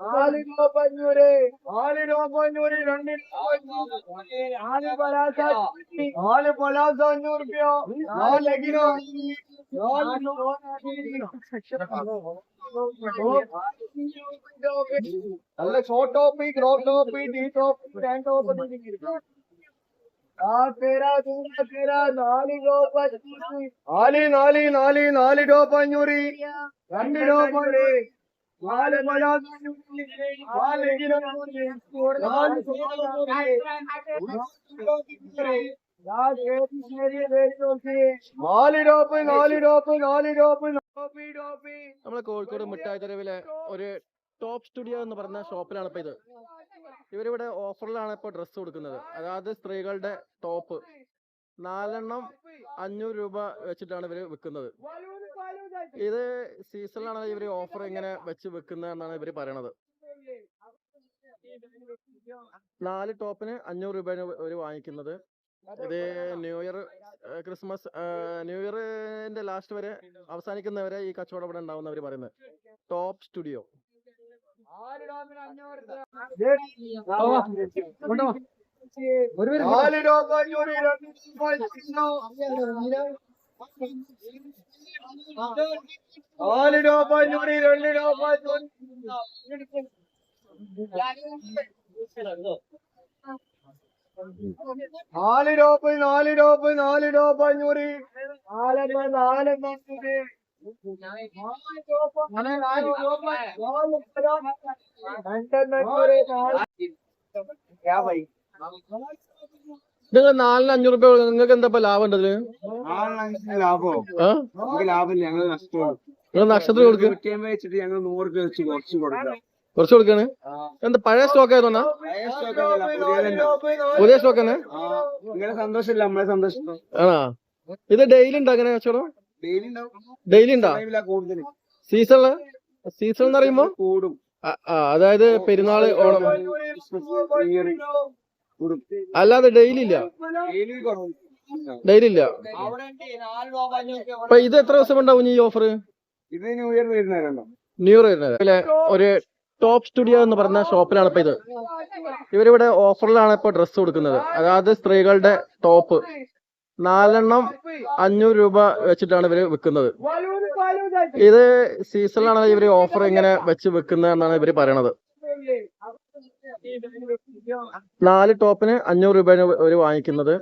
നാല് ടോപ്പ് അഞ്ഞൂറ് നാല് ടോപ്പ് അഞ്ഞൂറ് രണ്ട് നാല് പലാസ നാല് പലാസ അഞ്ഞൂറ് റുപ്യ നാല് അഖിലോ നല്ല short top crop top T top tank top ആ തേരാ തൂരാ തേരാ നാല് ടോപ്പ് നാല് നാല് നാല് നാല് ടോപ്പ് അഞ്ഞൂറ് രണ്ട് ടോപ്പ് അഞ്ഞൂറ് നമ്മളെ കോഴിക്കോട് മിഠായി തെരുവിലെ ഒരു ടോപ്പ് സ്റ്റുഡിയോ എന്ന് പറഞ്ഞ ഷോപ്പിലാണ് ഇപ്പൊ ഇത് ഇവരിവിടെ ഓഫറിലാണ് ഇപ്പൊ ഡ്രസ്സ് കൊടുക്കുന്നത് അതായത് സ്ത്രീകളുടെ ടോപ്പ് നാലെണ്ണം അഞ്ഞൂറ് രൂപ വെച്ചിട്ടാണ് ഇവർ വിൽക്കുന്നത് ഇത് സീസണിലാണ് ഇവർ ഓഫർ ഇങ്ങനെ വെച്ച് വെക്കുന്നത് എന്നാണ് ഇവർ പറയണത്. നാല് ടോപ്പിന് അഞ്ഞൂറ് രൂപയാണ് ഇവർ വാങ്ങിക്കുന്നത്. ഇത് ന്യൂ ഇയർ ക്രിസ്മസ് ന്യൂ ഇയറിന്റെ ലാസ്റ്റ് വരെ അവസാനിക്കുന്നവരെ ഈ കച്ചവടം ഇവിടെ ഉണ്ടാവുന്നവർ പറയുന്നത്. Top studio. ഒരു നാല് ടോപ്പ് അഞ്ഞൂറ് രണ്ട് ടോപ്പ് അഞ്ഞൂറ് നാല് ടോപ്പ് നാല് ടോപ്പ് നാല് ടോപ്പ് അഞ്ഞൂറ് നാലെണ്ണ നാലെണ്ണ അഞ്ഞൂറ് നാല് ടോപ്പ് നാല് നാല് ടോപ്പ് രണ്ടെണ്ണ അഞ്ഞൂറ് നാല് നിങ്ങൾ നാലിന് അഞ്ഞൂറ് രൂപ നിങ്ങൾക്ക് എന്താ ലാഭം ഉണ്ടത് ഇതിൽ ലാഭോ? ആ? ലാഭമില്ല. ഞങ്ങൾ നഷ്ടമാണ്. നിങ്ങൾ നക്ഷത്രം കൊടുക്കുക വെച്ചിട്ട് ഞങ്ങൾ നൂറ് രൂപ വെച്ച് കുറച്ച് കൊടുക്കാം. കുറച്ച് കൊടുക്കാണ്? എന്താ പഴയ സ്റ്റോക്ക് ആയിരുന്നു. പുതിയ സ്റ്റോക്ക് ആണ്. സന്തോഷമില്ല നമ്മളെ സന്തോഷം ആണോ? ഇത് ഡെയിലി ഉണ്ടോ അങ്ങനെ കച്ചവടം? ഡെയിലി ഉണ്ടാ? സീസണിൽ സീസൺ എന്ന് പറയുമ്പോ? കൂടും. അതായത് പെരുന്നാൾ ഓണം. അല്ലാതെ ഡെയിലി ഇല്ല ഡെയിലി ഇല്ല അപ്പൊ ഇത് എത്ര ദിവസം ഉണ്ടാവും ഈ ഓഫർ ഇത് ന്യൂ ഇയർ വരുന്നവരുണ്ടോ ന്യൂ ഇയർ വരുന്നത് ഒരു ടോപ്പ് സ്റ്റുഡിയോ എന്ന് പറഞ്ഞ ഷോപ്പിലാണ് ഇപ്പൊ ഇത്. ഇവരിവിടെ ഓഫറിലാണ് ഇപ്പൊ ഡ്രസ്സ് കൊടുക്കുന്നത്. അതായത് സ്ത്രീകളുടെ ടോപ്പ്. നാലെണ്ണം അഞ്ഞൂറ് രൂപ വെച്ചിട്ടാണ് ഇവർ വിൽക്കുന്നത്. ഇത് സീസണിലാണ് ഇവർ ഓഫർ ഇങ്ങനെ വെച്ച് വെക്കുന്നത് എന്നാണ് ഇവർ പറയണത്. നാല് ടോപ്പിന് അഞ്ഞൂറ് രൂപയാണ് അവർ വാങ്ങിക്കുന്നത്.